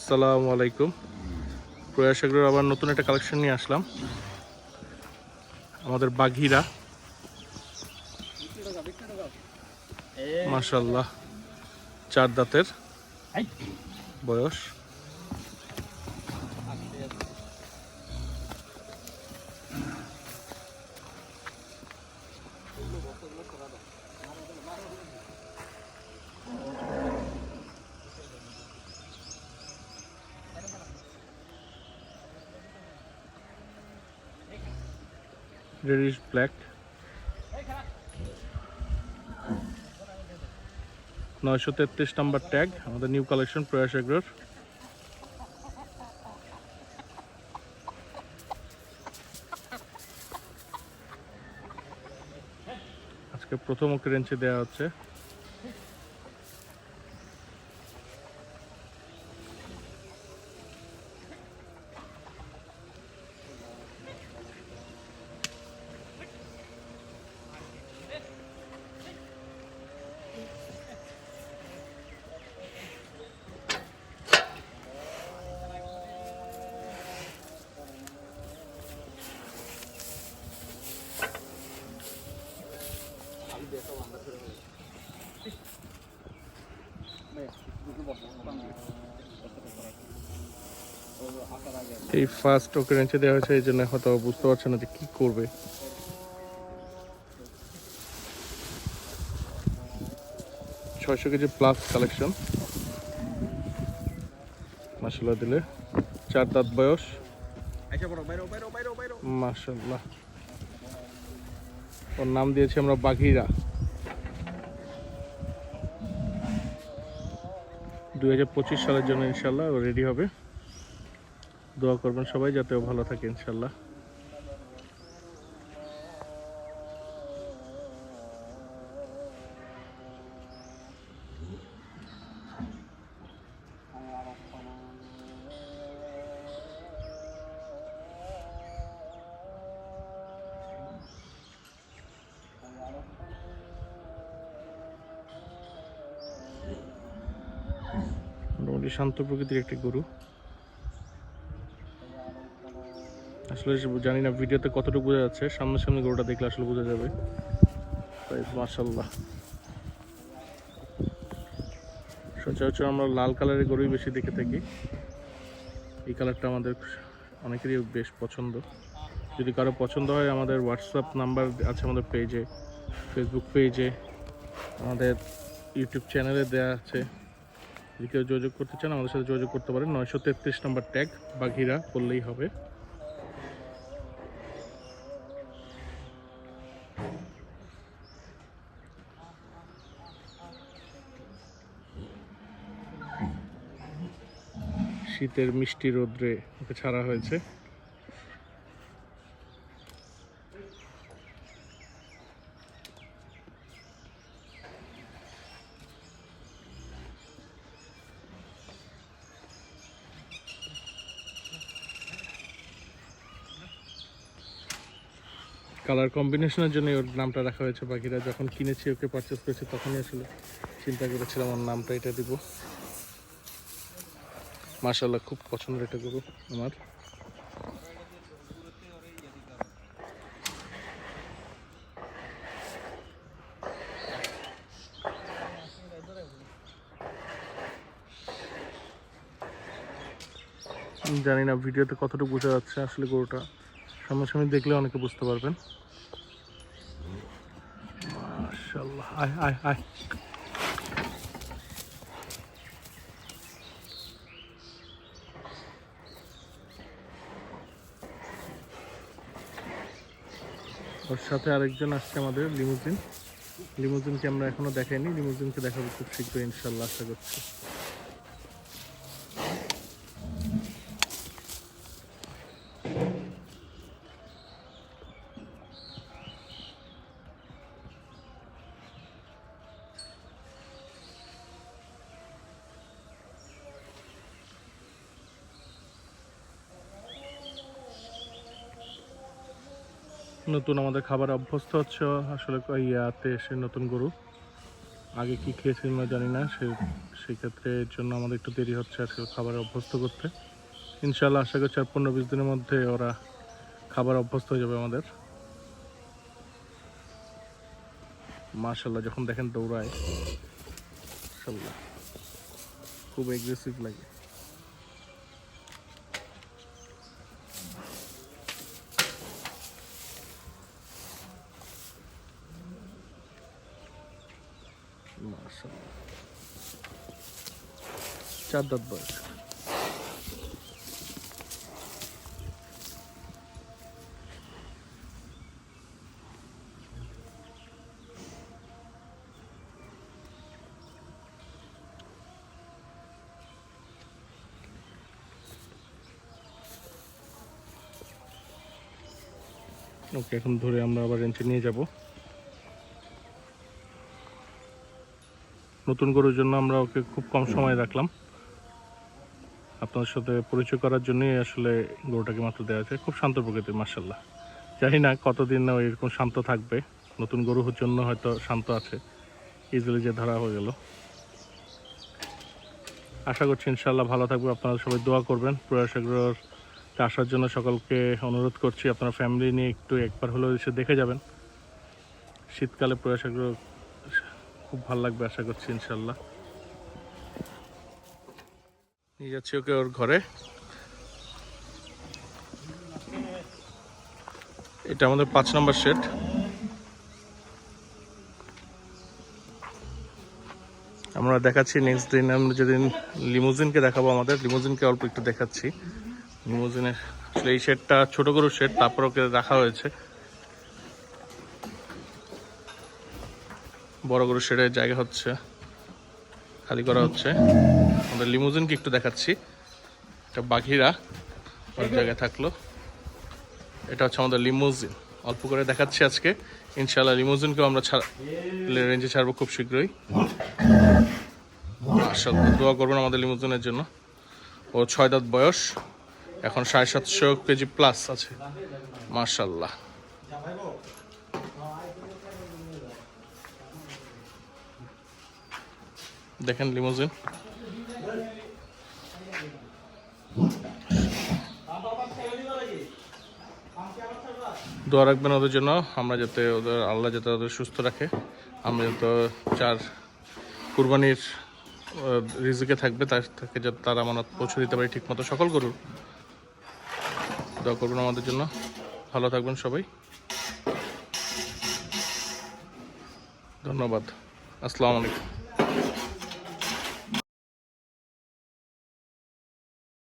আসসালামু আলাইকুম। প্রয়াসাগরের আবার নতুন একটা কালেকশন নিয়ে আসলাম। আমাদের বাঘিরা। মাশাল্লাহ চার দাঁতের বয়স। রেডিশ ব্ল্যাক নয়শো তেত্রিশ নাম্বার ট্যাগ আমাদের নিউ কালেকশন প্রয়াস এগ্রোর। আজকে প্রথম ওকে রেঞ্চে দেওয়া হচ্ছে। এই ফার্স্ট ওকে রেঞ্চে দেওয়া হয়েছে এই জন্য হয়তো বুঝতে পারছে না যে কি করবে। ছয়শো কেজি প্লাস কালেকশন মাসাল্লাহ দিলে চার দাঁত বয়স। মাসাল্লাহ ওর নাম দিয়েছি আমরা বাঘিরা। দুই হাজার পঁচিশ সালের জন্য ইনশাল্লাহ রেডি হবে। দোয়া করবেন সবাই, যাতে ভালো থাকে ইনশাল্লাহ। মোটামুটি শান্ত প্রকৃতির একটি গরু। আসলে জানি না, ভিডিওতে কতটুকু বোঝা যাচ্ছে, সামনাসামনি গরুটা দেখলে আসলে বোঝা যাবে। তাই মার্শাল্লাহ সচরাচর আমরা লাল কালারের গরুই বেশি দেখে থাকি। এই কালারটা আমাদের অনেকেরই বেশ পছন্দ। যদি কারও পছন্দ হয়, আমাদের হোয়াটসঅ্যাপ নাম্বার আছে আমাদের পেজে ফেসবুক পেজে আমাদের ইউটিউব চ্যানেলে দেওয়া আছে। যদি কেউ যোগাযোগ করতে চান, আমাদের সাথে যোগাযোগ করতে পারেন। নয়শো তেত্রিশ নম্বর ট্যাগ, বাঘিরা করলেই হবে। শীতের মিষ্টি রোদ্রে ওকে ছাড়া হয়েছে। কালার কম্বিনেশনের জন্য ওর নামটা রাখা হয়েছে। বাকিরা যখন কিনেছি, ওকে পারচেস করেছি, তখনই আসলে চিন্তা করেছিলাম ওর নামটা এটা দিব। মাশাল্লাহ খুব পছন্দের এটা গরু আমার। জানি না, ভিডিওতে কতটুকু বোঝা যাচ্ছে আসলে গরুটা। সামনাসামনি দেখলে অনেকে বুঝতে পারবেন। আয় আয় আয়। ওর সাথে আরেকজন আসছে আমাদের, লিমুজিন। লিমুজিনকে আমরা এখনও দেখাইনি, লিমুজিনকে দেখাবো খুব শীঘ্রই ইনশাল্লাহ আশা করছি। নতুন আমাদের খাবার অভ্যস্ত হচ্ছে আসলে ইয়াতে এসে নতুন গরু। আগে কি খেয়েছিলাম জানি না, সে সেক্ষেত্রে এর জন্য আমাদের একটু দেরি হচ্ছে আজকে খাবারে অভ্যস্ত করতে। ইনশাল্লাহ আশা করছি আর পনেরো বিশ দিনের মধ্যে ওরা খাবার অভ্যস্ত হয়ে যাবে আমাদের। মার্শাল্লাহ যখন দেখেন দৌড়ায় খুব এগ্রেসিভ লাগে মাশাল্লাহ চার দাঁত বয়স। ওকে এখন ধরে আমরা আবার রেঞ্চে নিয়ে যাব। নতুন গরুর জন্য আমরা ওকে খুব কম সময় রাখলাম। আপনার সাথে পরিচয় করার জন্যই আসলে গরুটাকে মাত্র দেওয়া হয়েছে। খুব শান্ত প্রকৃতির মার্শাল্লাহ জানি না কতদিন না এরকম শান্ত থাকবে। নতুন গরুর জন্য হয়তো শান্ত আছে। ইজিলি যে ধরা হয়ে গেল। আশা করছি ইনশাল্লাহ ভালো থাকবে। আপনারা সবাই দোয়া করবেন। প্রয়াসাগ্রহর আসার জন্য সকলকে অনুরোধ করছি। আপনারা ফ্যামিলি নিয়ে একটু একবার হলেও এসে দেখে যাবেন। শীতকালে প্রয়াসাগ্রহ খুব ভালো লাগবে, আশা করছি ইনশাল্লাহ নিয়ে যাচ্ছি ওকে ওর ঘরে। এটা আমাদের পাঁচ নম্বর সেট। আমরা দেখাচ্ছি নেক্সট দিন, আমরা যেদিন লিমুজিনকে দেখাবো আমাদের লিমুজিনকে অল্প একটু দেখাচ্ছি। লিমুজিনের আসলে এই শেডটা ছোট গরুর শেড তারপর ওকে রাখা হয়েছে। বড় গরুর শেডের জায়গা হচ্ছে, খালি করা হচ্ছে। আমাদের লিমুজিনকে একটু দেখাচ্ছি। এটা বাঘিরা ওই জায়গায় থাকল। এটা হচ্ছে আমাদের লিমুজিন। অল্প করে দেখাচ্ছি আজকে। ইনশাল্লাহ লিমুজিনকেও আমরা ছাড় রেঞ্জে ছাড়বো খুব শীঘ্রই। মাশাআল্লাহ, দোয়া করবেন আমাদের লিমুজিনের জন্য। ও ছয় দাঁত বয়স। এখন সাড়ে সাতশো কেজি প্লাস আছে। মার্শাল্লাহ দেখেন লিমোজিন। দোয়া রাখবেন ওদের জন্য। আমরা যাতে ওদের, আল্লাহ যাতে ওদের সুস্থ রাখে। আমরা যাতে চার কুরবানির রিজিকে থাকবে, তার থেকে যাতে তার আমানত পৌঁছে দিতে পারি ঠিক মতো সকল গরুর দোয়া করবেন আমাদের জন্য। ভালো থাকবেন সবাই। ধন্যবাদ। আসসালামু আলাইকুম।